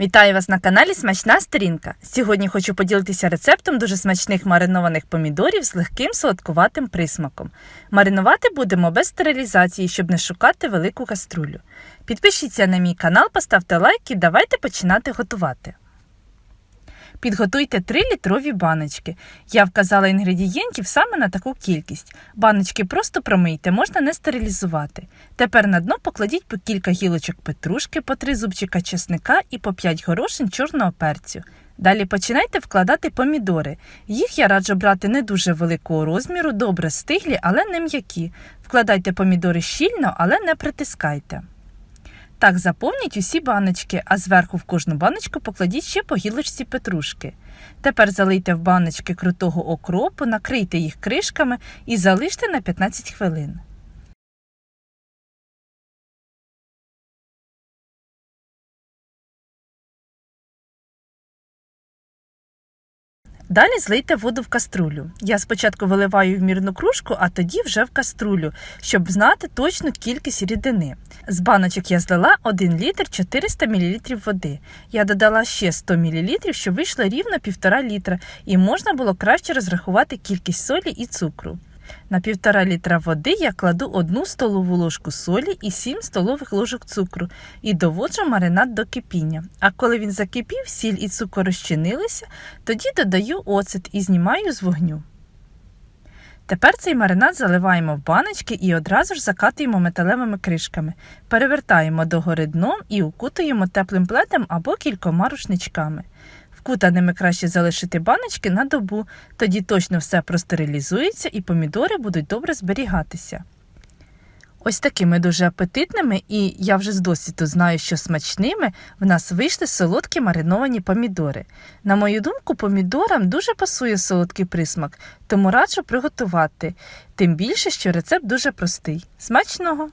Вітаю вас на каналі Смачна Сторінка. Сьогодні хочу поділитися рецептом дуже смачних маринованих помідорів з легким солодкуватим присмаком. Маринувати будемо без стерилізації, щоб не шукати велику каструлю. Підпишіться на мій канал, поставте лайк і давайте починати готувати. Підготуйте 3 літрові баночки. Я вказала інгредієнтів саме на таку кількість. Баночки просто промийте, можна не стерилізувати. Тепер на дно покладіть по кілька гілочок петрушки, по 3 зубчика чесника і по 5 горошин чорного перцю. Далі починайте вкладати помідори. Їх я раджу брати не дуже великого розміру, добре стиглі, але не м'які. Вкладайте помідори щільно, але не притискайте. Так заповніть усі баночки, а зверху в кожну баночку покладіть ще по гілочці петрушки. Тепер залийте в баночки крутого окропу, накрийте їх кришками і залиште на 15 хвилин. Далі злийте воду в каструлю. Я спочатку виливаю в мірну кружку, а тоді вже в каструлю, щоб знати точну кількість рідини. З баночок я злила 1 літр 400 мл води. Я додала ще 100 мл, що вийшло рівно 1,5 літра, і можна було краще розрахувати кількість солі і цукру. На 1,5 літра води я кладу 1 столову ложку солі і 7 столових ложок цукру і доводжу маринад до кипіння. А коли він закипів, сіль і цукор розчинилися, тоді додаю оцет і знімаю з вогню. Тепер цей маринад заливаємо в баночки і одразу ж закатуємо металевими кришками. Перевертаємо догори дном і укутуємо теплим плетем або кількома рушничками. Вкутаними краще залишити баночки на добу, тоді точно все простерилізується і помідори будуть добре зберігатися. Ось такими дуже апетитними, і я вже з досвіду знаю, що смачними в нас вийшли солодкі мариновані помідори. На мою думку, помідорам дуже пасує солодкий присмак, тому раджу приготувати, тим більше, що рецепт дуже простий. Смачного!